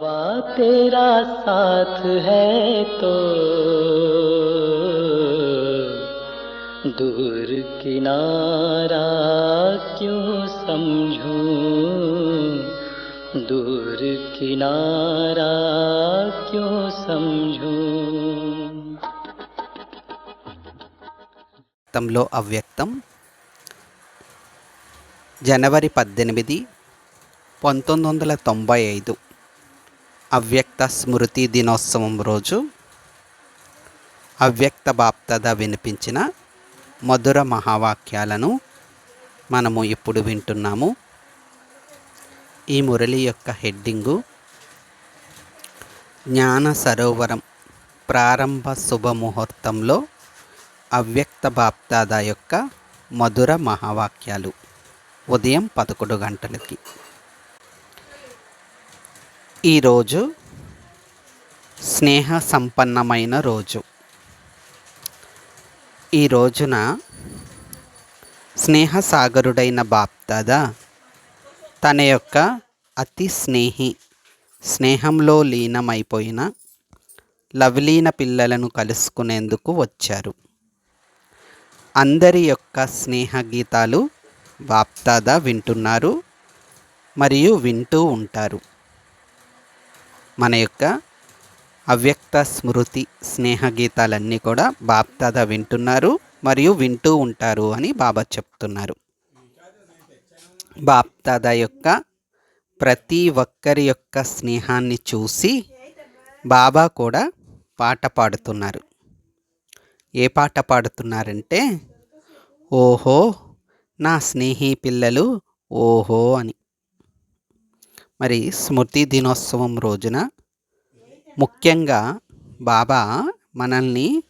बाबा तेरा साथ है तो दूर किनारा क्यों समझूं दूर किनारा क्यों समझूं మొత్తంలో అవ్యక్తం జనవరి పద్దెనిమిది పంతొమ్మిది వందల తొంభై ఐదు అవ్యక్త స్మృతి దినోత్సవం రోజు అవ్యక్త బాప్తద వినిపించిన మధుర మహావాక్యాలను మనము ఇప్పుడు వింటున్నాము. ఈ మురళి యొక్క హెడ్డింగు జ్ఞాన సరోవరం ప్రారంభ శుభముహూర్తంలో అవ్యక్త బాప్తాద యొక్క మధుర మహావాక్యాలు ఉదయం పదకొండు గంటలకి. ఈరోజు స్నేహ సంపన్నమైన రోజు. ఈ రోజున స్నేహ సాగరుడైన బాప్దాదా తన యొక్క అతి స్నేహి స్నేహంలో లీనమైపోయిన లవలీన పిల్లలను కలుసుకునేందుకు వచ్చారు. అందరి యొక్క స్నేహ గీతాలు బాప్దాదా వింటున్నారు మరియు వింటూ ఉంటారు. మన యొక్క అవ్యక్త స్మృతి స్నేహ గీతాలన్నీ కూడా బాప్దాదా వింటున్నారు మరియు వింటూ ఉంటారు అని బాబా చెప్తున్నారు. బాప్దాదా యొక్క ప్రతి ఒక్కరి యొక్క స్నేహాన్ని చూసి బాబా కూడా పాట పాడుతున్నారు. ఏ పాట పాడుతున్నారంటే ఓహో నా స్నేహి పిల్లలు ఓహో అని. మరి స్మృతి దినోత్సవం రోజున ముఖ్యంగా బాబా మనల్ని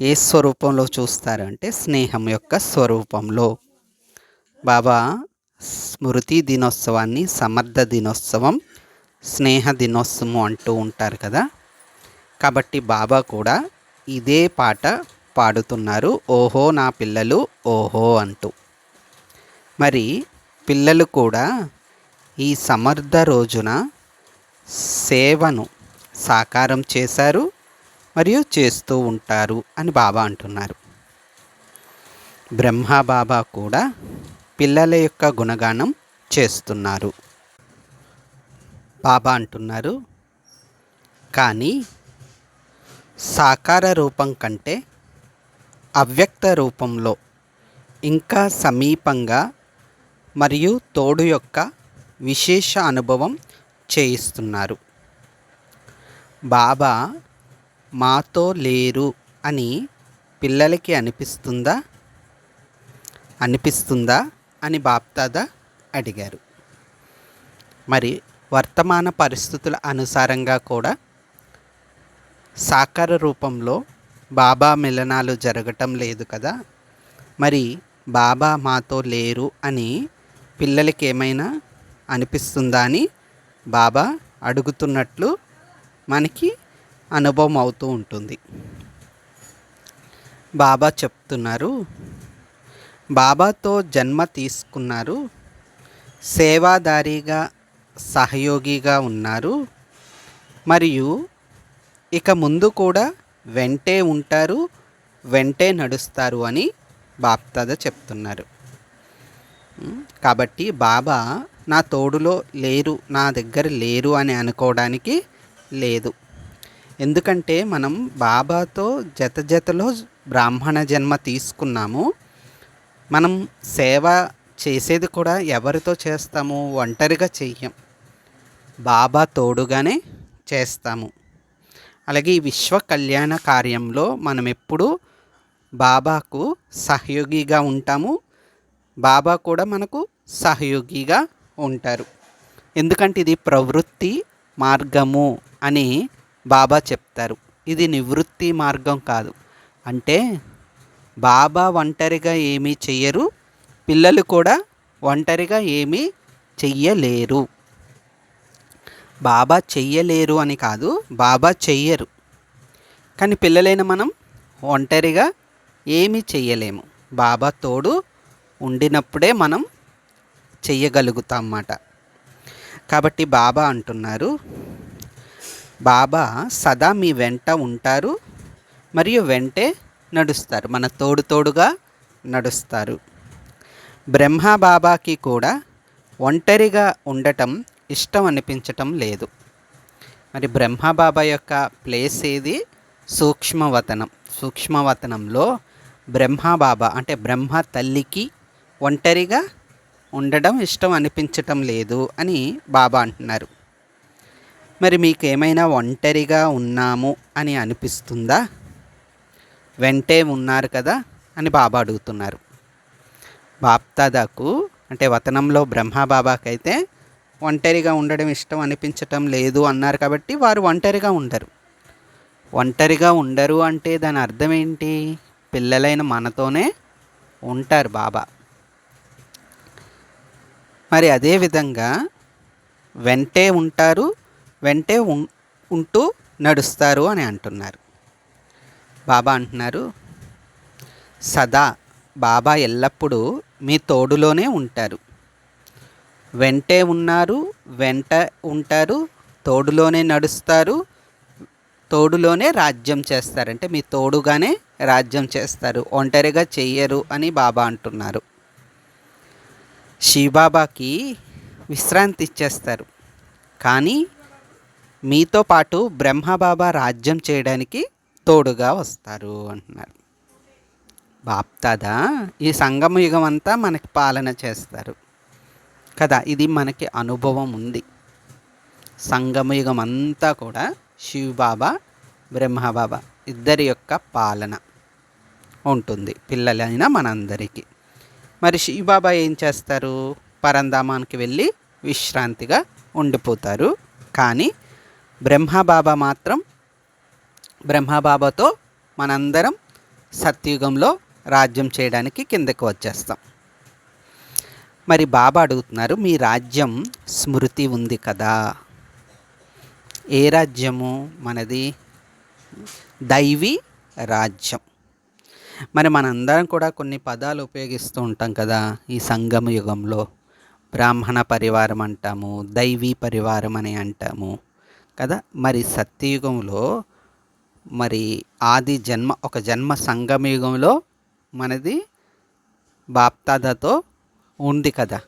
ఏ స్వరూపంలో చూస్తారంటే స్నేహం యొక్క స్వరూపంలో. బాబా స్మృతి దినోత్సవాన్ని సమర్థ దినోత్సవం స్నేహ దినోత్సవం అంటూ ఉంటారు కదా. కాబట్టి బాబా కూడా ఇదే పాట పాడుతున్నారు ఓహో నా పిల్లలు ఓహో అంటూ. మరి పిల్లలు కూడా ఈ సమర్థ రోజున సేవను సాకారం చేశారు మరియు చేస్తూ ఉంటారు అని బాబా అంటున్నారు. బ్రహ్మ బాబా కూడా పిల్లల యొక్క గుణగానం చేస్తున్నారు. బాబా అంటున్నారు కానీ సాకార రూపం కంటే అవ్యక్త రూపంలో ఇంకా సమీపంగా మరియు తోడు యొక్క విశేష అనుభవం చేయిస్తున్నారు. బాబా మాతో లేరు అని పిల్లలకి అనిపిస్తుందా? అనిపిస్తుందా? అని బాప్తాద? అడిగారు. మరి వర్తమాన పరిస్థితుల అనుసారంగా కూడా సాకార రూపంలో బాబా మిలనాలు జరగటం లేదు కదా? మరి బాబా మాతో లేరు అని పిల్లలకి ఏమైనా అనిపిస్తుందా అని బాబా అడుగుతున్నట్లు మనకి అనుభవం అవుతూ ఉంటుంది. బాబా చెప్తున్నారు బాబాతో జన్మ తీసుకున్నారు సేవాదారిగా సహయోగిగా ఉన్నారు మరియు ఇక ముందు కూడా వెంటే ఉంటారు వెంటే నడుస్తారు అని బాప్తాద చెప్తున్నారు. కాబట్టి బాబా నా తోడులో లేరు నా దగ్గర లేరు అని అనుకోవడానికి లేదు. ఎందుకంటే మనం బాబాతో జత జతలో బ్రాహ్మణ జన్మ తీసుకున్నాము. మనం సేవ చేసేది కూడా ఎవరితో చేస్తాము? ఒంటరిగా చెయ్యం. బాబా తోడుగానే చేస్తాము. అలాగే ఈ విశ్వ కళ్యాణ కార్యంలో మనం ఎప్పుడు బాబాకు సహయోగిగా ఉంటాము. బాబా కూడా మనకు సహయోగిగా ఉంటారు. ఎందుకంటే ఇది ప్రవృత్తి మార్గము అని బాబా చెప్తారు. ఇది నివృత్తి మార్గం కాదు. అంటే బాబా ఒంటరిగా ఏమీ చెయ్యరు పిల్లలు కూడా ఒంటరిగా ఏమీ చెయ్యలేరు. బాబా చెయ్యలేరు అని కాదు బాబా చెయ్యరు. కానీ పిల్లలైన మనం ఒంటరిగా ఏమీ చెయ్యలేము. బాబా తోడు ఉండినప్పుడే మనం చెయ్యగలుగుతాం అన్నమాట కాబట్టి బాబా అంటున్నారు బాబా సదా మీ వెంట ఉంటారు మరియు వెంటే నడుస్తారు మన తోడు తోడుగా నడుస్తారు. బ్రహ్మ బాబాకి కూడా ఒంటరిగా ఉండటం ఇష్టం అనిపించటం లేదు. మరి బ్రహ్మ బాబా యొక్క ప్లేస్ ఏది? సూక్ష్మవతనం. సూక్ష్మవతనంలో బ్రహ్మ బాబా అంటే బ్రహ్మ తల్లికి ఒంటరిగా ఉండడం ఇష్టం అనిపించటం లేదు అని బాబా అంటున్నారు. మరి మీకు ఏమైనా ఒంటరిగా ఉన్నాము అని అనిపిస్తుందా? వెంటే ఉన్నారు కదా అని బాబా అడుగుతున్నారు. బాప్తాదాకు అంటే వతనంలో బ్రహ్మబాబాకైతే ఒంటరిగా ఉండడం ఇష్టం అనిపించటం లేదు అన్నారు కాబట్టి వారు ఒంటరిగా ఉండరు. ఒంటరిగా ఉండరు అంటే దాని అర్థం ఏంటి? పిల్లలైన మనతోనే ఉంటారు బాబా. మరి అదేవిధంగా వెంటే ఉంటారు వెంటే ఉం- ఉంటూ నడుస్తారు అని అంటున్నారు. బాబా అంటున్నారు సదా బాబా ఎల్లప్పుడూ మీ తోడులోనే ఉంటారు. వెంటే ఉన్నారు వెంట ఉంటారు తోడులోనే నడుస్తారు తోడులోనే రాజ్యం చేస్తారు. అంటే మీ తోడుగానే రాజ్యం చేస్తారు ఒంటరిగా చెయ్యరు అని బాబా అంటున్నారు. శివబాబాకి విశ్రాంతి ఇచ్చేస్తారు కానీ మీతో పాటు బ్రహ్మబాబా రాజ్యం చేయడానికి తోడుగా వస్తారు అంటున్నారు. బాప్తాదా ఈ సంగమ యుగం అంతా మనకి పాలన చేస్తారు. కదా ఇది మనకి అనుభవం ఉంది. సంగమ యుగం అంతా కూడా శివబాబా బ్రహ్మబాబా ఇద్దరి యొక్క పాలన ఉంటుంది. పిల్లలైన మనందరికీ. మరి శివబాబా ఏం చేస్తారు? పరంధామానికి వెళ్ళి విశ్రాంతిగా ఉండిపోతారు. కానీ బ్రహ్మబాబా మాత్రం బ్రహ్మబాబాతో మనందరం సత్యుగంలో రాజ్యం చేయడానికి కిందకు వచ్చేస్తాం. మరి బాబా అడుగుతున్నారు మీ రాజ్యం స్మృతి ఉంది కదా. ఏ రాజ్యము? మనది దైవీ రాజ్యం. మరి మనందరం కూడా కొన్ని పదాలు ఉపయోగిస్తూ ఉంటాం కదా ఈ సంగమ యుగంలో. బ్రాహ్మణ పరివారం అంటాము దైవీ పరివారం అని అంటాము కదా. మరి సత్యయుగంలో మరి ఆది జన్మ ఒక జన్మ సంగమ యుగంలో మనది బాప్తాదతో ఉంది కదా.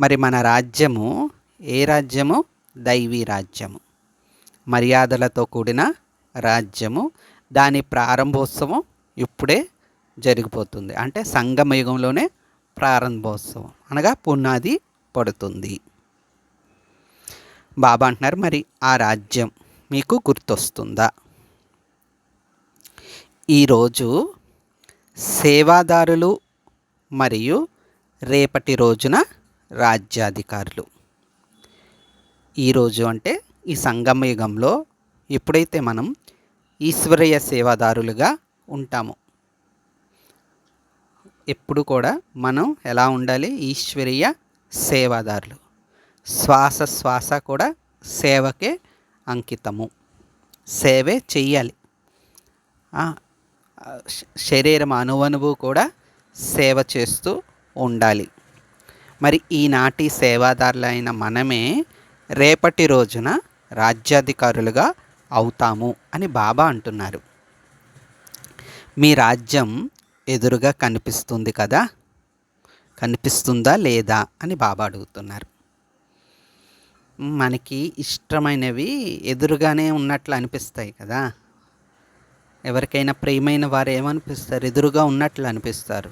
మరి మన రాజ్యము ఏ రాజ్యము? దైవీ రాజ్యము. మర్యాదలతో కూడిన రాజ్యము. దాని ప్రారంభోత్సవం ఇప్పుడే జరిగిపోతుంది. అంటే సంగమయుగంలోనే ప్రారంభోత్సవం. అనగా పునాది పడుతుంది. బాబా అంటున్నారు మరి ఆ రాజ్యం మీకు గుర్తొస్తుందా? ఈరోజు సేవాదారులు మరియు రేపటి రోజున రాజ్యాధికారులు. ఈరోజు అంటే ఈ సంగమయుగంలో ఎప్పుడైతే మనం ఈశ్వరీయ సేవాదారులుగా ఉంటాము. ఎప్పుడు కూడా మనం ఎలా ఉండాలి? ఈశ్వరీయ సేవాదారులు. శ్వాస శ్వాస కూడా సేవకే అంకితము. సేవే చెయ్యాలి. శరీరం అనువనువు కూడా సేవ చేస్తూ ఉండాలి. మరి ఈనాటి సేవాదారులైన మనమే రేపటి రోజున రాజ్యాధికారులుగా అవుతాము అని బాబా అంటున్నారు. మీ రాజ్యం ఎదురుగా కనిపిస్తుంది కదా? కనిపిస్తుందా లేదా అని బాబా అడుగుతున్నారు. మనకి ఇష్టమైనవి ఎదురుగానే ఉన్నట్లు అనిపిస్తాయి కదా? ఎవరికైనా ప్రియమైన వారు ఏమనిపిస్తారు? ఎదురుగా ఉన్నట్లు అనిపిస్తారు.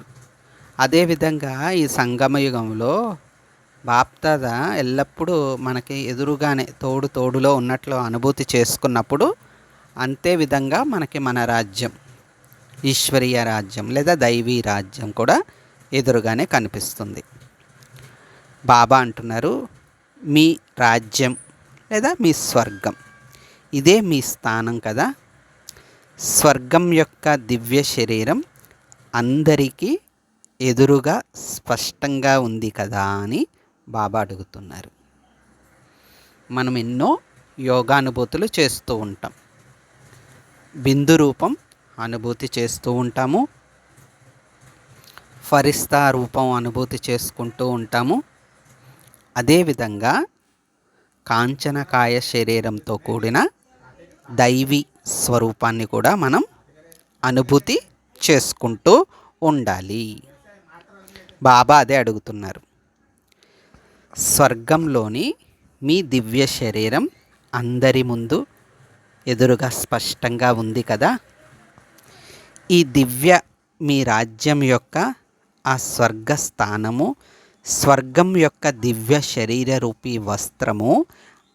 అదేవిధంగా ఈ సంగమ యుగంలో బాప్తాద ఎల్లప్పుడూ మనకి ఎదురుగానే తోడు తోడులో ఉన్నట్లు అనుభూతి చేసుకున్నప్పుడు అంతే విధంగా మనకి మన రాజ్యం ఈశ్వరీయ రాజ్యం లేదా దైవీ రాజ్యం కూడా ఎదురుగానే కనిపిస్తుంది. బాబా అంటున్నారు మీ రాజ్యం లేదా మీ స్వర్గం? ఇదే మీ స్థానం కదా? స్వర్గం యొక్క దివ్య శరీరం అందరికీ ఎదురుగా స్పష్టంగా ఉంది కదా? అని బాబా అడుగుతున్నారు. మనం ఎన్నో యోగానుభూతులు చేస్తూ ఉంటాం. బిందు రూపం అనుభూతి చేస్తూ ఉంటాము. ఫరిస్తా రూపం అనుభూతి చేసుకుంటూ ఉంటాము. అదేవిధంగా కాంచనకాయ శరీరంతో కూడిన దైవీ స్వరూపాన్ని కూడా మనం అనుభూతి చేసుకుంటూ ఉండాలి. బాబా అదే అడుగుతున్నారు. స్వర్గంలోని మీ దివ్య శరీరం అందరి ముందు ఎదురుగా స్పష్టంగా ఉంది కదా? ఈ దివ్య మీ రాజ్యం యొక్క ఆ స్వర్గ స్థానము స్వర్గం యొక్క దివ్య శరీర రూపీ వస్త్రము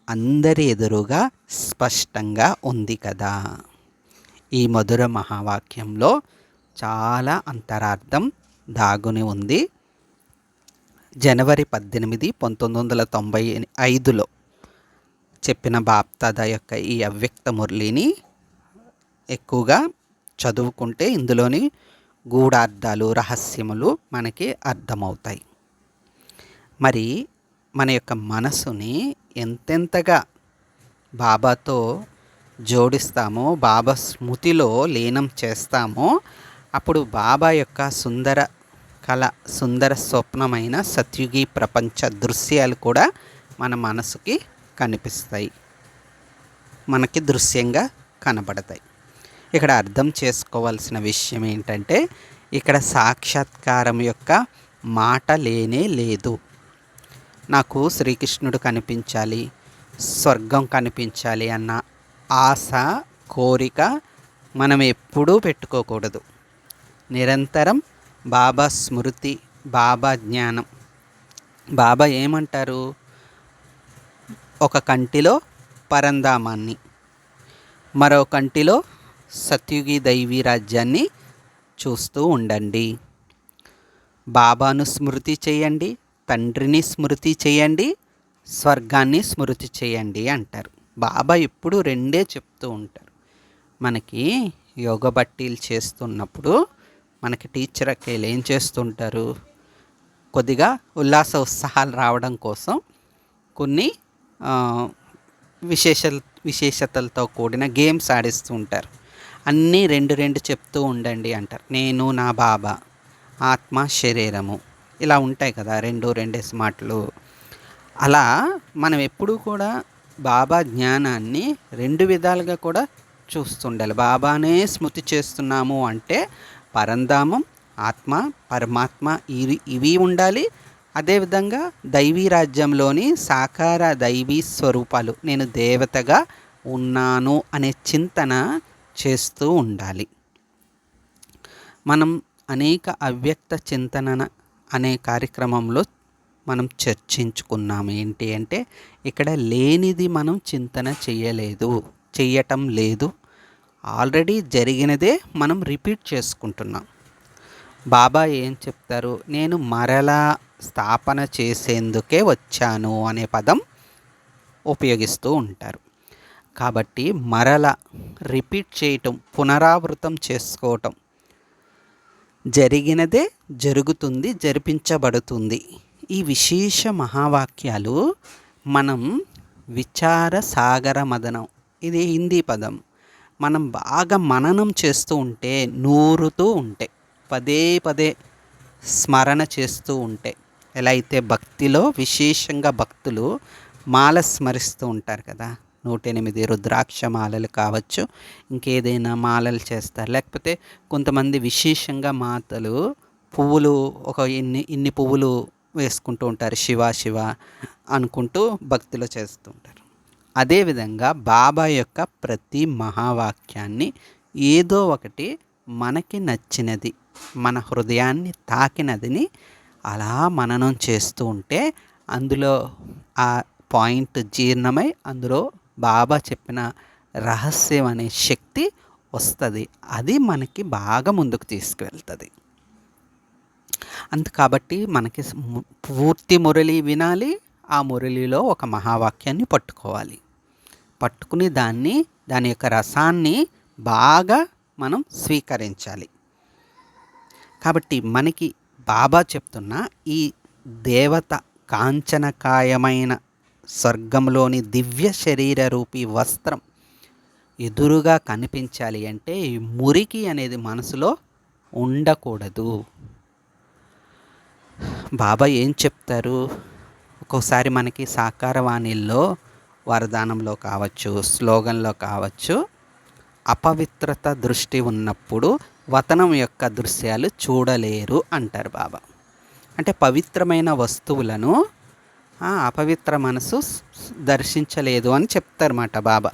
అందరి ఎదురుగా స్పష్టంగా ఉంది కదా. ఈ మధుర మహావాక్యంలో చాలా అంతరార్థం దాగుని ఉంది. జనవరి పద్దెనిమిది పంతొమ్మిది వందల తొంభై ఐదులో చెప్పిన బాప్తాద యొక్క ఈ అవ్యక్త మురళిని ఎక్కువగా చదువుకుంటే ఇందులోని గూఢార్థాలు రహస్యములు మనకి అర్థమవుతాయి. మరి మన యొక్క మనసుని ఎంతెంతగా బాబాతో జోడిస్తామో బాబా స్మృతిలో లీనం చేస్తామో అప్పుడు బాబా యొక్క సుందర కళ సుందర స్వప్నమైన సత్యుగి ప్రపంచ దృశ్యాలు కూడా మన మనసుకి కనిపిస్తాయి. మనకి దృశ్యంగా కనబడతాయి. ఇక్కడ అర్థం చేసుకోవాల్సిన విషయం ఏంటంటే ఇక్కడ సాక్షాత్కారం యొక్క మాట లేనే లేదు. నాకు శ్రీకృష్ణుడు కనిపించాలి స్వర్గం కనిపించాలి అన్న ఆశ కోరిక మనం ఎప్పుడూ పెట్టుకోకూడదు. నిరంతరం బాబా స్మృతి బాబా జ్ఞానం. బాబా ఏమంటారు? ఒక కంటిలో పరంధామాన్ని మరో కంటిలో సత్యుగి దైవీ రాజ్యాన్ని చూస్తూ ఉండండి. బాబాను స్మృతి చేయండి తండ్రిని స్మృతి చేయండి స్వర్గాన్ని స్మృతి చేయండి అంటారు. బాబా ఎప్పుడు రెండే చెప్తూ ఉంటారు. మనకి యోగ బట్టీలు చేస్తున్నప్పుడు మనకి టీచర్ అక్కలు ఏం చేస్తుంటారు? కొద్దిగా ఉల్లాస ఉత్సాహాలు రావడం కోసం కొన్ని విశేష విశేషతలతో కూడిన గేమ్స్ ఆడిస్తూ ఉంటారు. అన్నీ రెండు రెండు చెప్తూ ఉండండి అంటారు. నేను నా బాబా ఆత్మ శరీరము. ఇలా ఉంటాయి కదా రెండు రెండేసి మాటలు. అలా మనం ఎప్పుడూ కూడా బాబా జ్ఞానాన్ని రెండు విధాలుగా కూడా చూస్తుండాలి. బాబానే స్మృతి చేస్తున్నాము అంటే పరంధామం ఆత్మ పరమాత్మ ఇవి ఇవి ఉండాలి. అదేవిధంగా దైవీ రాజ్యంలోని సాకార దైవీ స్వరూపాలు. నేను దేవతగా ఉన్నాను అనే చింతన చేస్తూ ఉండాలి. మనం అనేక అవ్యక్త చింతన అనే కార్యక్రమంలో మనం చర్చించుకున్నాము. ఏంటి అంటే ఇక్కడ లేనిది మనం చింతన చేయలేదు చెయ్యటం లేదు. ఆల్రెడీ జరిగినదే మనం రిపీట్ చేసుకుంటున్నాం. బాబా ఏం చెప్తారు? నేను మరలా స్థాపన చేసేందుకే వచ్చాను అనే పదం ఉపయోగిస్తూ ఉంటారు. కాబట్టి మరల రిపీట్ చేయటం పునరావృతం చేసుకోవటం జరిగినదే జరుగుతుంది జరిపించబడుతుంది. ఈ విశేష మహావాక్యాలు మనం విచార సాగర మదనం ఇది హిందీ పదం. మనం బాగా మననం చేస్తూ ఉంటే నూరుతూ ఉంటే పదే పదే స్మరణ చేస్తూ ఉంటే ఎలా అయితే భక్తిలో విశేషంగా భక్తులు మాల స్మరిస్తూ ఉంటారు కదా నూట ఎనిమిది రుద్రాక్ష మాలలు కావచ్చు ఇంకేదైనా మాలలు చేస్తారు. లేకపోతే కొంతమంది విశేషంగా మాతలు పువ్వులు ఒక ఇన్ని ఇన్ని పువ్వులు వేసుకుంటూ ఉంటారు శివ శివ అనుకుంటూ భక్తిలో చేస్తూ ఉంటారు. అదేవిధంగా బాబా యొక్క ప్రతి మహావాక్యాన్ని ఏదో ఒకటి మనకి నచ్చినది మన హృదయాన్ని తాకినదిని అలా మననం చేస్తూ ఉంటే అందులో ఆ పాయింట్ జీర్ణమై అందులో బాబా చెప్పిన రహస్యం అనే శక్తి వస్తుంది. అది మనకి బాగా ముందుకు తీసుకువెళ్తుంది. అంత కాబట్టి మనకి పూర్తి మురళి వినాలి ఆ మురళిలో ఒక మహావాక్యాన్ని పట్టుకోవాలి. పట్టుకుని దాన్ని దాని యొక్క రసాన్ని బాగా మనం స్వీకరించాలి. కాబట్టి మనకి బాబా చెప్తున్న ఈ దేవత కాంచనకాయమైన స్వర్గంలోని దివ్య శరీర రూపీ వస్త్రం ఎదురుగా కనిపించాలి అంటే ఈ మురికి అనేది మనసులో ఉండకూడదు. బాబా ఏం చెప్తారు? ఒక్కోసారి మనకి సాకారవాణిల్లో వరదానంలో కావచ్చు స్లోగన్లో కావచ్చు అపవిత్రత దృష్టి ఉన్నప్పుడు వతనం యొక్క దృశ్యాలు చూడలేరు అంటారు బాబా. అంటే పవిత్రమైన వస్తువులను ఆ, అపవిత్ర మనసు దర్శించలేదు అని చెప్తారన్నమాట బాబా.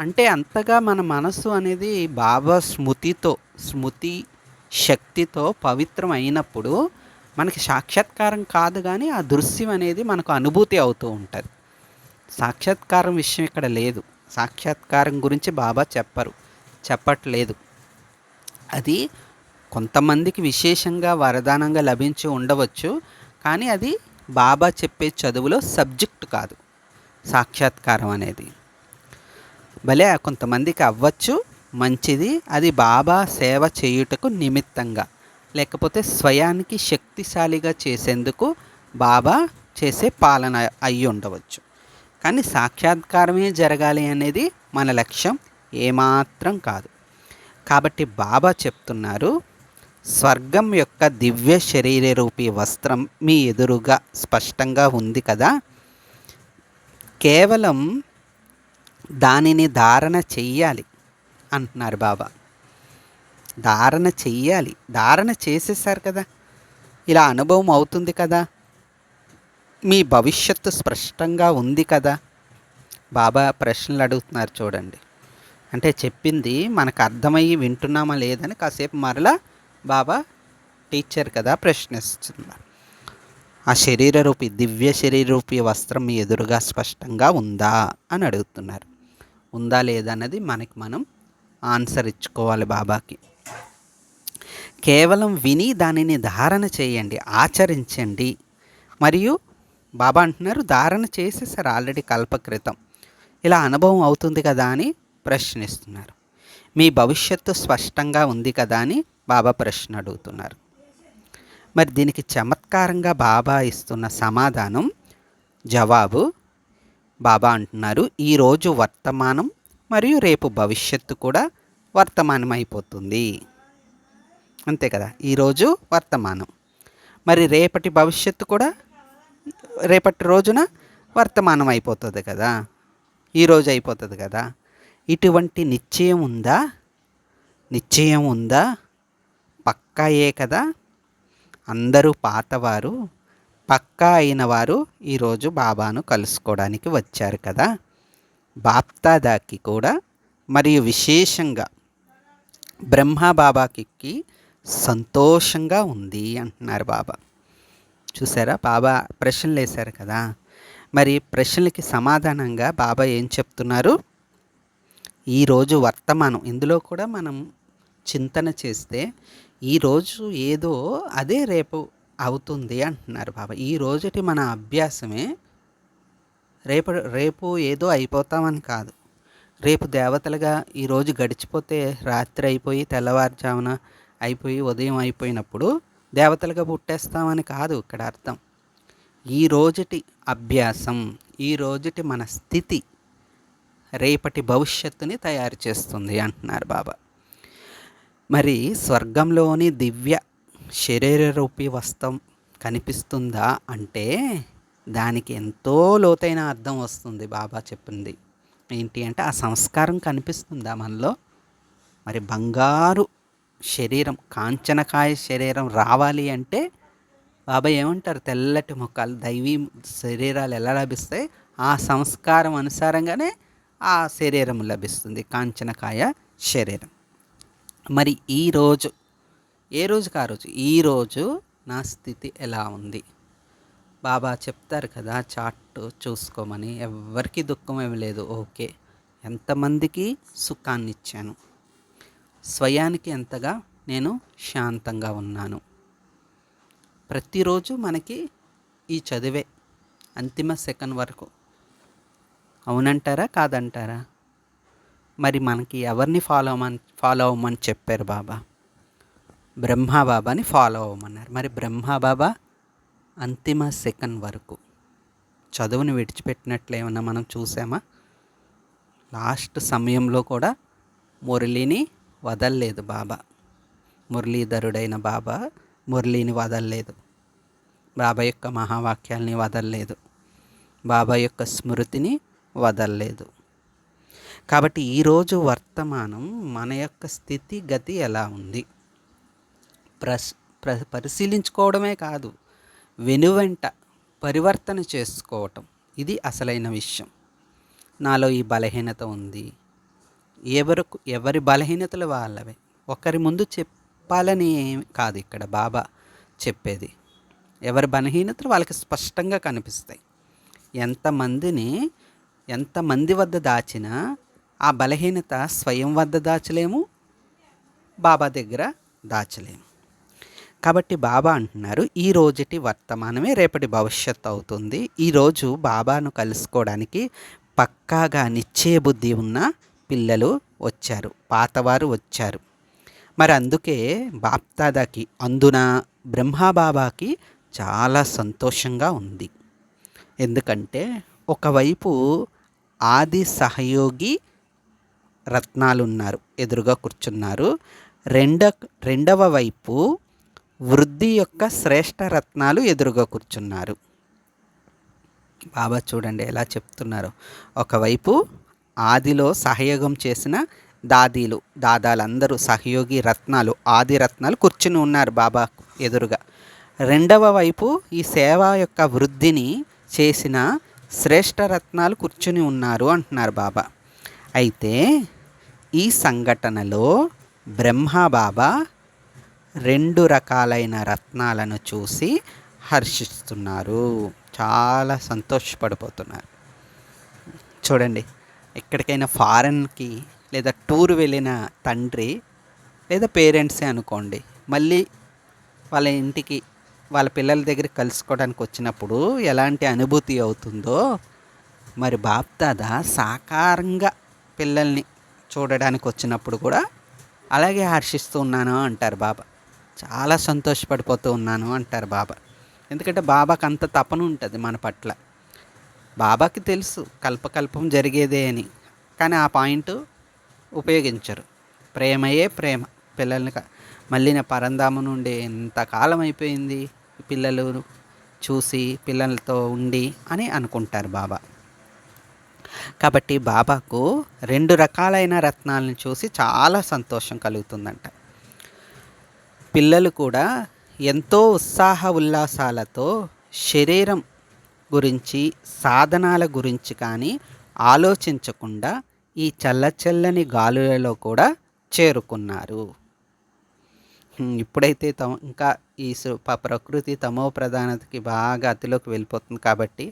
అంటే అంతగా మన మనసు అనేది బాబా స్మృతితో స్మృతి శక్తితో పవిత్రం అయినప్పుడు మనకి సాక్షాత్కారం కాదు కానీ ఆ దృశ్యం అనేది మనకు అనుభూతి అవుతూ ఉంటుంది. సాక్షాత్కారం విషయం ఇక్కడ లేదు. సాక్షాత్కారం గురించి బాబా చెప్పరు చెప్పట్లేదు. అది కొంతమందికి విశేషంగా వరదానంగా లభించి ఉండవచ్చు. కానీ అది బాబా చెప్పే చదువులో సబ్జెక్ట్ కాదు. సాక్షాత్కారం అనేది. భలే కొంతమందికి అవ్వచ్చు మంచిది. అది బాబా సేవ చేయుటకు నిమిత్తంగా. లేకపోతే స్వయానికి శక్తిశాలిగా చేసేందుకు బాబా చేసే పాలన అయి ఉండవచ్చు. కానీ సాక్షాత్కారమే జరగాలి అనేది మన లక్ష్యం ఏమాత్రం కాదు. కాబట్టి బాబా చెప్తున్నారు స్వర్గం యొక్క దివ్య శరీర రూపీ వస్త్రం మీ ఎదురుగా స్పష్టంగా ఉంది కదా. కేవలం దానిని ధారణ చెయ్యాలి అంటున్నారు బాబా. ధారణ చెయ్యాలి. ధారణ చేసేసారు కదా. ఇలా అనుభవం అవుతుంది కదా. మీ భవిష్యత్తు స్పష్టంగా ఉంది కదా. బాబా ప్రశ్నలు అడుగుతున్నారు చూడండి. అంటే చెప్పింది మనకు అర్థమయ్యి వింటున్నామా లేదని కాసేపు మరలా బాబా టీచర్ కదా ప్రశ్నిస్తున్నారు ఆ శరీరరూపి దివ్య శరీరూపి వస్త్రం మీ ఎదురుగా స్పష్టంగా ఉందా అని అడుగుతున్నారు. ఉందా లేదా అన్నది మనకి మనం ఆన్సర్ ఇచ్చుకోవాలి బాబాకి. కేవలం విని దానిని ధారణ చేయండి ఆచరించండి. మరియు బాబా అంటున్నారు ధారణ చేసేసారు ఆల్రెడీ కల్పకృతం. ఇలా అనుభవం అవుతుంది కదా అని ప్రశ్నిస్తున్నారు. మీ భవిష్యత్తు స్పష్టంగా ఉంది కదా అని బాబా ప్రశ్న అడుగుతున్నారు. మరి దీనికి చమత్కారంగా బాబా ఇస్తున్న సమాధానం జవాబు బాబా అంటున్నారు ఈరోజు వర్తమానం మరియు రేపు భవిష్యత్తు కూడా వర్తమానం అయిపోతుంది అంతే కదా? ఈరోజు వర్తమానం. మరి రేపటి భవిష్యత్తు కూడా రేపటి రోజున వర్తమానం అయిపోతుంది కదా ఈరోజు అయిపోతుంది కదా? ఇటువంటి నిశ్చయం ఉందా? నిశ్చయం ఉందా? పక్కాయే కదా? అందరూ పాతవారు పక్కా అయిన వారు ఈరోజు బాబాను కలుసుకోవడానికి వచ్చారు కదా? బాప్తాదాకి కూడా మరియు విశేషంగా బ్రహ్మ బాబాకి సంతోషంగా ఉంది అంటున్నారు బాబా. చూసారా? బాబా ప్రశ్నలు వేశారు కదా? మరి ప్రశ్నలకి సమాధానంగా బాబా ఏం చెప్తున్నారు? ఈరోజు వర్తమానం ఇందులో కూడా మనం చింతన చేస్తే ఈరోజు ఏదో అదే రేపు అవుతుంది అంటున్నారు బాబా. ఈ రోజుటి మన అభ్యాసమే రేపు రేపు ఏదో అయిపోతామని కాదు. రేపు దేవతలుగా ఈరోజు గడిచిపోతే రాత్రి అయిపోయి తెల్లవారుజామున అయిపోయి ఉదయం అయిపోయినప్పుడు దేవతలుగా పుట్టేస్తామని కాదు ఇక్కడ అర్థం. ఈ రోజుటి అభ్యాసం ఈ రోజుటి మన స్థితి రేపటి భవిష్యత్తుని తయారు చేస్తుంది అంటున్నారు బాబా. మరి స్వర్గంలోని దివ్య శరీర రూపీ వస్త్రం కనిపిస్తుందా అంటే దానికి ఎంతో లోతైన అర్థం వస్తుంది బాబా చెప్పింది. ఏంటి అంటే ఆ సంస్కారం కనిపిస్తుందా మనలో? మరి బంగారు శరీరం కాంచనకాయ శరీరం రావాలి అంటే బాబా ఏమంటారు? తెల్లటి ముఖాలు దైవీ శరీరాలు ఎలా లభిస్తాయి? ఆ సంస్కారం అనుసారంగానే ఆ శరీరం లభిస్తుంది కాంచనకాయ శరీరం. మరి ఈరోజు ఏ రోజుకి ఆ రోజు? ఈరోజు నా స్థితి ఎలా ఉంది? బాబా చెప్తారు కదా చాట్ చూసుకోమని. ఎవరికి దుఃఖం ఏమి లేదు. ఓకే. ఎంతమందికి సుఖాన్ని ఇచ్చాను స్వయానికి ఎంతగా నేను శాంతంగా ఉన్నాను? ప్రతిరోజు మనకి ఈ చదివే. అంతిమ సెకండ్ వరకు. అవునంటారా? కాదంటారా? మరి మనకి ఎవరిని ఫాలో అవ్వమని ఫాలో అవ్వమని చెప్పారు బాబా? బ్రహ్మ బాబాని ఫాలో అవ్వమన్నారు. మరి బ్రహ్మ బాబా అంతిమ సెకండ్ వరకు చదువుని విడిచిపెట్టినట్లు ఏమన్నా మనం చూసామా? లాస్ట్ సమయంలో కూడా మురళిని వదల్లేదు బాబా. మురళీధరుడైన బాబా మురళిని వదల్లేదు. బాబా యొక్క మహావాక్యాల్ని వదల్లేదు. బాబా యొక్క స్మృతిని వదల్లేదు. కాబట్టి ఈరోజు వర్తమానం మన యొక్క స్థితి గతి ఎలా ఉంది? ప్రస్ ప్ర పరిశీలించుకోవడమే కాదు వెనువెంట పరివర్తన చేసుకోవటం. ఇది అసలైన విషయం. నాలో ఈ బలహీనత ఉంది. ఎవరికి ఎవరి బలహీనతలు వాళ్ళవే. ఒకరి ముందు చెప్పాలని కాదు ఇక్కడ బాబా చెప్పేది. ఎవరి బలహీనతలు వాళ్ళకి స్పష్టంగా కనిపిస్తాయి. ఎంతమందిని ఎంతమంది వద్ద దాచినా ఆ బలహీనత స్వయం వద్ద దాచలేము బాబా దగ్గర దాచలేము. కాబట్టి బాబా అంటున్నారు ఈ రోజుటి వర్తమానమే రేపటి భవిష్యత్తు అవుతుంది. ఈరోజు బాబాను కలుసుకోవడానికి పక్కాగా నిశ్చయ బుద్ధి ఉన్న పిల్లలు వచ్చారు పాతవారు వచ్చారు. మరి అందుకే బాప్తాదాకి అందున బ్రహ్మాబాబాకి చాలా సంతోషంగా ఉంది. ఎందుకంటే ఒకవైపు ఆది సహయోగి రత్నాలు ఉన్నారు ఎదురుగా కూర్చున్నారు. రెండ రెండవ వైపు వృద్ధి యొక్క శ్రేష్ఠ రత్నాలు ఎదురుగా కూర్చున్నారు. బాబా చూడండి ఎలా చెప్తున్నారు. ఒకవైపు ఆదిలో సహయోగం చేసిన దాదీలు దాదాలందరూ సహయోగి రత్నాలు ఆది రత్నాలు కూర్చుని ఉన్నారు బాబా ఎదురుగా. రెండవ వైపు ఈ సేవ యొక్క వృద్ధిని చేసిన శ్రేష్ఠ రత్నాలు కూర్చుని ఉన్నారు అంటున్నారు బాబా. అయితే ఈ సంఘటనలో బ్రహ్మబాబా రెండు రకాలైన రత్నాలను చూసి హర్షిస్తున్నారు. చాలా సంతోషపడిపోతున్నారు. చూడండి ఎక్కడికైనా ఫారెన్కి లేదా టూర్ వెళ్ళిన తండ్రి లేదా పేరెంట్సే అనుకోండి మళ్ళీ వాళ్ళ ఇంటికి వాళ్ళ పిల్లల దగ్గర కలుసుకోవడానికి వచ్చినప్పుడు ఎలాంటి అనుభూతి అవుతుందో మరి బాప్దాదా సాకారంగా పిల్లల్ని చూడడానికి వచ్చినప్పుడు కూడా అలాగే హర్షిస్తూ ఉన్నాను అంటారు బాబా. చాలా సంతోషపడిపోతూ ఉన్నాను అంటారు బాబా. ఎందుకంటే బాబాకి అంత తపన ఉంటుంది మన పట్ల. బాబాకి తెలుసు కల్పకల్పం జరిగేదే అని. కానీ ఆ పాయింట్ ఉపయోగించరు. ప్రేమయే ప్రేమ. పిల్లల్ని మళ్ళీ నా పరంధామ నుండి ఎంతకాలం అయిపోయింది? పిల్లలు చూసి పిల్లలతో ఉండి అని అనుకుంటారు బాబా. కాబట్టి బాబాకు రెండు రకాలైన రత్నాలను చూసి చాలా సంతోషం కలుగుతుందంట. పిల్లలు కూడా ఎంతో ఉత్సాహ ఉల్లాసాలతో శరీరం గురించి సాధనాల గురించి కానీ ఆలోచించకుండా ఈ చల్లచల్లని గాలులలో కూడా చేరుకున్నారు. ఇప్పుడైతే తమ ఇంకా ఈ ప్రకృతి తమో ప్రధానతకి బాగా అతిలోకి వెళ్ళిపోతుంది కాబట్టి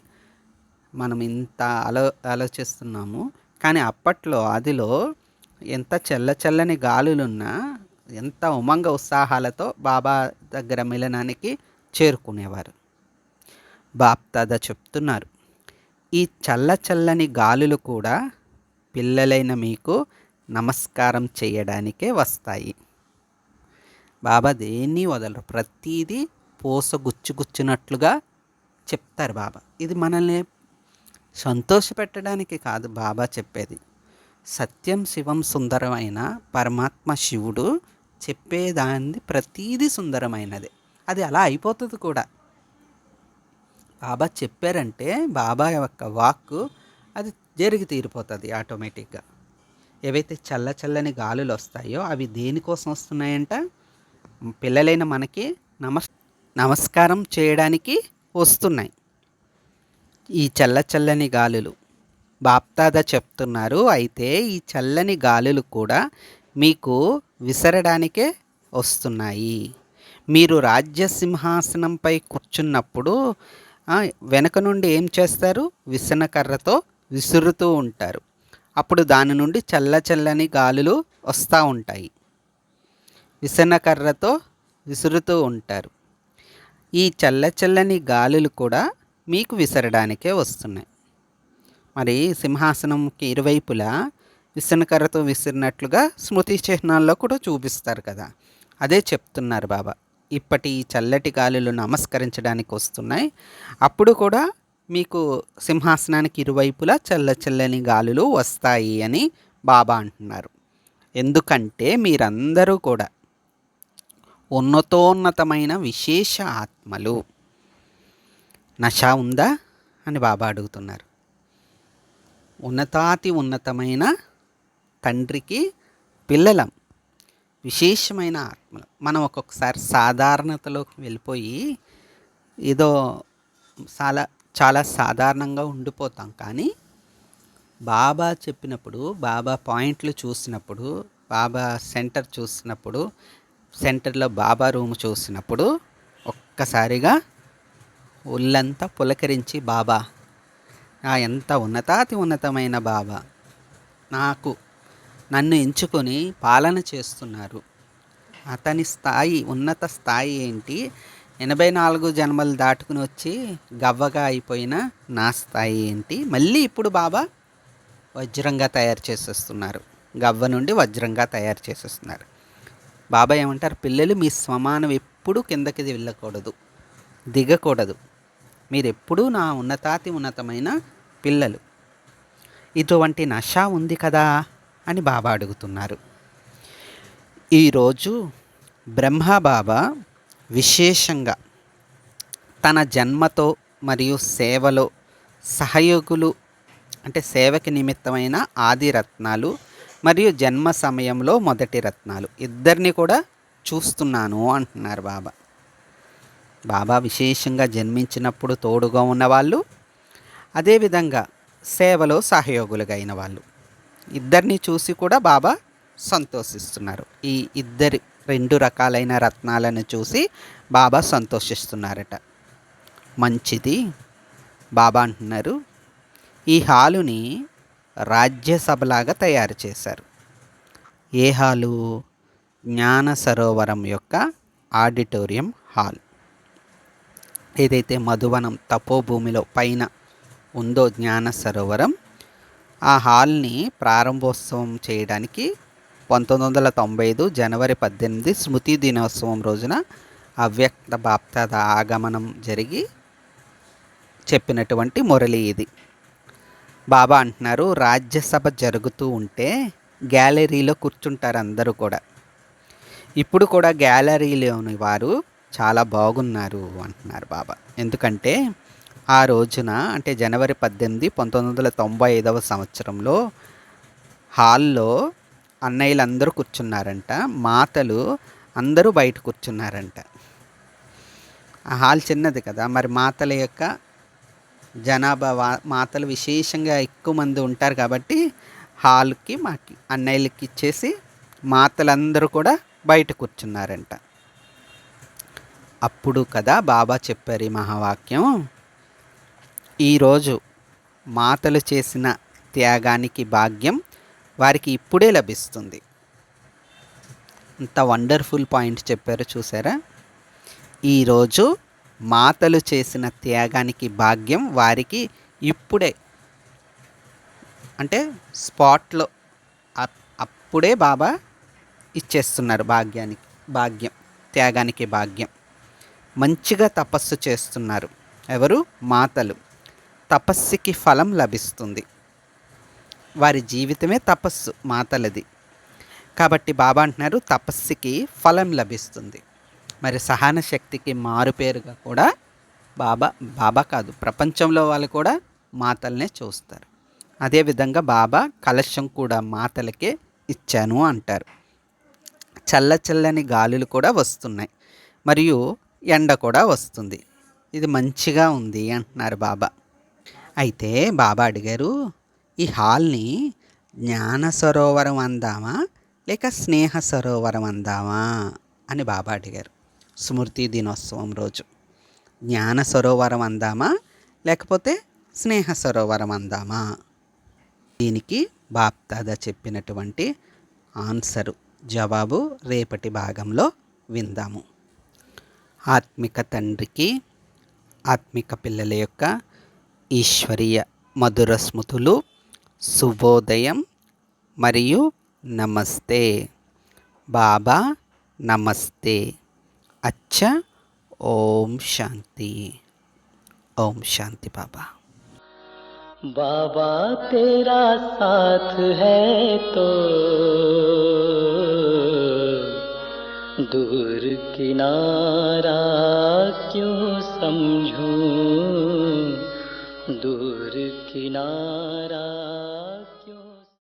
మనం ఇంత ఆలో ఆలోచిస్తున్నాము కానీ అప్పట్లో అదిలో ఎంత చెల్ల చల్లని గాలులున్నా ఎంత ఉమంగ ఉత్సాహాలతో బాబా దగ్గర మిలనానికి చేరుకునేవారు. బాప్దాద చెప్తున్నారు ఈ చల్ల చల్లని గాలులు కూడా పిల్లలైన మీకు నమస్కారం చేయడానికే వస్తాయి. బాబా దేన్ని వదలరు? ప్రతీదీ పోసగుచ్చుగుచ్చినట్లుగా చెప్తారు బాబా. ఇది మనల్ని సంతోషపెట్టడానికి కాదు బాబా చెప్పేది. సత్యం శివం సుందరమైన పరమాత్మ శివుడు చెప్పేదాన్ని ప్రతీది సుందరమైనది. అది అలా అయిపోతుంది కూడా. బాబా చెప్పారంటే బాబా యొక్క వాక్కు అది జరిగి తీరిపోతుంది ఆటోమేటిక్గా. ఏవైతే చల్ల చల్లని గాలులు వస్తాయో అవి దేనికోసం వస్తున్నాయంట? పిల్లలైన మనకి నమస్ నమస్కారం చేయడానికి వస్తున్నాయి. ఈ చల్ల చల్లని గాలులు. బాప్తాద చెప్తున్నారు. అయితే ఈ చల్లని గాలులు కూడా మీకు విసరడానికే వస్తున్నాయి. మీరు రాజ్య సింహాసనంపై కూర్చున్నప్పుడు వెనక నుండి ఏం చేస్తారు? విసనకర్రతో విసురుతూ ఉంటారు. అప్పుడు దాని నుండి చల్ల చల్లని గాలులు వస్తూ ఉంటాయి. విసనకర్రతో విసురుతూ ఉంటారు. ఈ చల్ల చల్లని గాలులు కూడా మీకు విసరడానికే వస్తున్నాయి. మరి సింహాసనంకి ఇరువైపులా విసనకర్రతో విసిరినట్లుగా స్మృతి చిహ్నాల్లో కూడా చూపిస్తారు కదా. అదే చెప్తున్నారు బాబా. ఇప్పటి చల్లటి గాలులు నమస్కరించడానికి వస్తున్నాయి. అప్పుడు కూడా మీకు సింహాసనానికి ఇరువైపులా చల్ల చల్లని గాలులు వస్తాయి అని బాబా అంటున్నారు. ఎందుకంటే మీరందరూ కూడా ఉన్నతోన్నతమైన విశేష ఆత్మలు. నష ఉందా అని బాబా అడుగుతున్నారు. ఉన్నతాతి ఉన్నతమైన తండ్రికి పిల్లలం విశేషమైన ఆత్మలు. మనం ఒక్కొక్కసారి సాధారణతలోకి వెళ్ళిపోయి ఏదో చాలా చాలా సాధారణంగా ఉండిపోతాం. కానీ బాబా చెప్పినప్పుడు బాబా పాయింట్లు చూసినప్పుడు బాబా సెంటర్ చూసినప్పుడు సెంటర్లో బాబా రూమ్ చూసినప్పుడు ఒక్కసారిగా ఒళ్ళంతా పులకరించి బాబా ఆ ఎంత ఉన్నతాతి ఉన్నతమైన బాబా నాకు నన్ను ఎంచుకొని పాలన చేస్తున్నారు. అతని స్థాయి ఉన్నత స్థాయి ఏంటి? ఎనభై నాలుగు జన్మలు దాటుకుని వచ్చి గవ్వగా అయిపోయిన నా స్థాయి ఏంటి? మళ్ళీ ఇప్పుడు బాబా వజ్రంగా తయారు చేసేస్తున్నారు. గవ్వ నుండి వజ్రంగా తయారు చేసేస్తున్నారు. బాబా ఏమంటారు? పిల్లలు మీ స్వమానం ఎప్పుడూ కిందకి వెళ్ళకూడదు దిగకూడదు. మీరెప్పుడూ నా ఉన్నతాతి ఉన్నతమైన పిల్లలు. ఇటువంటి నష ఉంది కదా అని బాబా అడుగుతున్నారు. ఈరోజు బ్రహ్మ బాబా విశేషంగా తన జన్మతో మరియు సేవలో సహయోగులు అంటే సేవకి నిమిత్తమైన ఆది రత్నాలు మరియు జన్మ సమయంలో మొదటి రత్నాలు. ఇద్దరిని కూడా చూస్తున్నాను అంటున్నారు బాబా. బాబా విశేషంగా జన్మించినప్పుడు తోడుగా ఉన్నవాళ్ళు అదేవిధంగా సేవలో సహయోగులుగా అయిన వాళ్ళు. ఇద్దరిని చూసి కూడా బాబా సంతోషిస్తున్నారు. ఈ ఇద్దరి రెండు రకాలైన రత్నాలను చూసి బాబా సంతోషిస్తున్నారట. మంచిది బాబా అంటున్నారు. ఈ హాలుని రాజ్యసభలాగా తయారు చేశారు. ఏ హాలు? జ్ఞాన సరోవరం యొక్క ఆడిటోరియం హాల్. ఏదైతే మధువనం తపోభూమిలో పైన ఉందో జ్ఞాన సరోవరం ఆ హాల్ని ప్రారంభోత్సవం చేయడానికి పంతొమ్మిది వందల తొంభై ఐదు జనవరి పద్దెనిమిది స్మృతి దినోత్సవం రోజున అవ్యక్త బాప్తాద ఆగమనం జరిగి చెప్పినటువంటి మురళి ఇది. బాబా అంటున్నారు రాజ్యసభ జరుగుతూ ఉంటే గ్యాలరీలో కూర్చుంటారు అందరూ కూడా. ఇప్పుడు కూడా గ్యాలరీలోని వారు చాలా బాగున్నారు అంటున్నారు బాబా. ఎందుకంటే ఆ రోజున అంటే జనవరి పద్దెనిమిది పంతొమ్మిది వందల తొంభై ఐదవ సంవత్సరంలో హాల్లో అన్నయ్యలు అందరూ కూర్చున్నారంట మాతలు అందరూ బయట కూర్చున్నారంట. ఆ హాల్ చిన్నది కదా మరి మాతల యొక్క జనాభా మాతలు విశేషంగా ఎక్కువ మంది ఉంటారు కాబట్టి హాల్కి మాకి అన్నయ్యలకి ఇచ్చేసి మాతలందరూ కూడా బయట కూర్చున్నారంట. అప్పుడు కదా బాబా చెప్పారు ఈ మహావాక్యం. ఈరోజు మాతలు చేసిన త్యాగానికి భాగ్యం వారికి ఇప్పుడే లభిస్తుంది. ఇంత వండర్ఫుల్ పాయింట్ చెప్పారు చూసారా? ఈరోజు మాతలు చేసిన త్యాగానికి భాగ్యం వారికి ఇప్పుడే. అంటే స్పాట్లో అప్- అప్పుడే బాబా ఇచ్చేస్తున్నారు భాగ్యానికి భాగ్యం త్యాగానికి భాగ్యం. మంచిగా తపస్సు చేస్తున్నారు. ఎవరు? మాతలు. తపస్సుకి ఫలం లభిస్తుంది. వారి జీవితమే తపస్సు మాతలది. కాబట్టి బాబా అంటున్నారు తపస్సుకి ఫలం లభిస్తుంది. మరి సహన శక్తికి మారుపేరుగా కూడా బాబా బాబా కాదు ప్రపంచంలో వాళ్ళు కూడా మాతలనే చూస్తారు. అదేవిధంగా బాబా కలశం కూడా మాతలకే ఇచ్చాను అంటారు. చల్ల చల్లని గాలులు కూడా వస్తున్నాయి. మరియు ఎండ కూడా వస్తుంది. ఇది మంచిగా ఉంది అంటున్నారు బాబా. అయితే బాబా అడిగారు ఈ హాల్ని జ్ఞాన సరోవరం అందామా లేక స్నేహ సరోవరం అందామా? అని బాబా అడిగారు. స్మృతి దినోత్సవం రోజు. జ్ఞాన సరోవరం అందామా లేకపోతే స్నేహ సరోవరం అందామా? దీనికి బాప్దాదా చెప్పినటువంటి ఆన్సరు జవాబు రేపటి భాగంలో విందాము. ఆత్మిక తండ్రికి ఆత్మిక పిల్లల యొక్క ఈశ్వరీయ మధుర స్మృతులు శుభోదయం మరియు నమస్తే బాబా నమస్తే అచ్చ ఓం శాంతి ఓం శాంతి బాబా बाबा तेरा साथ है तो दूर किनारा क्यों समझूं? दूर किनारा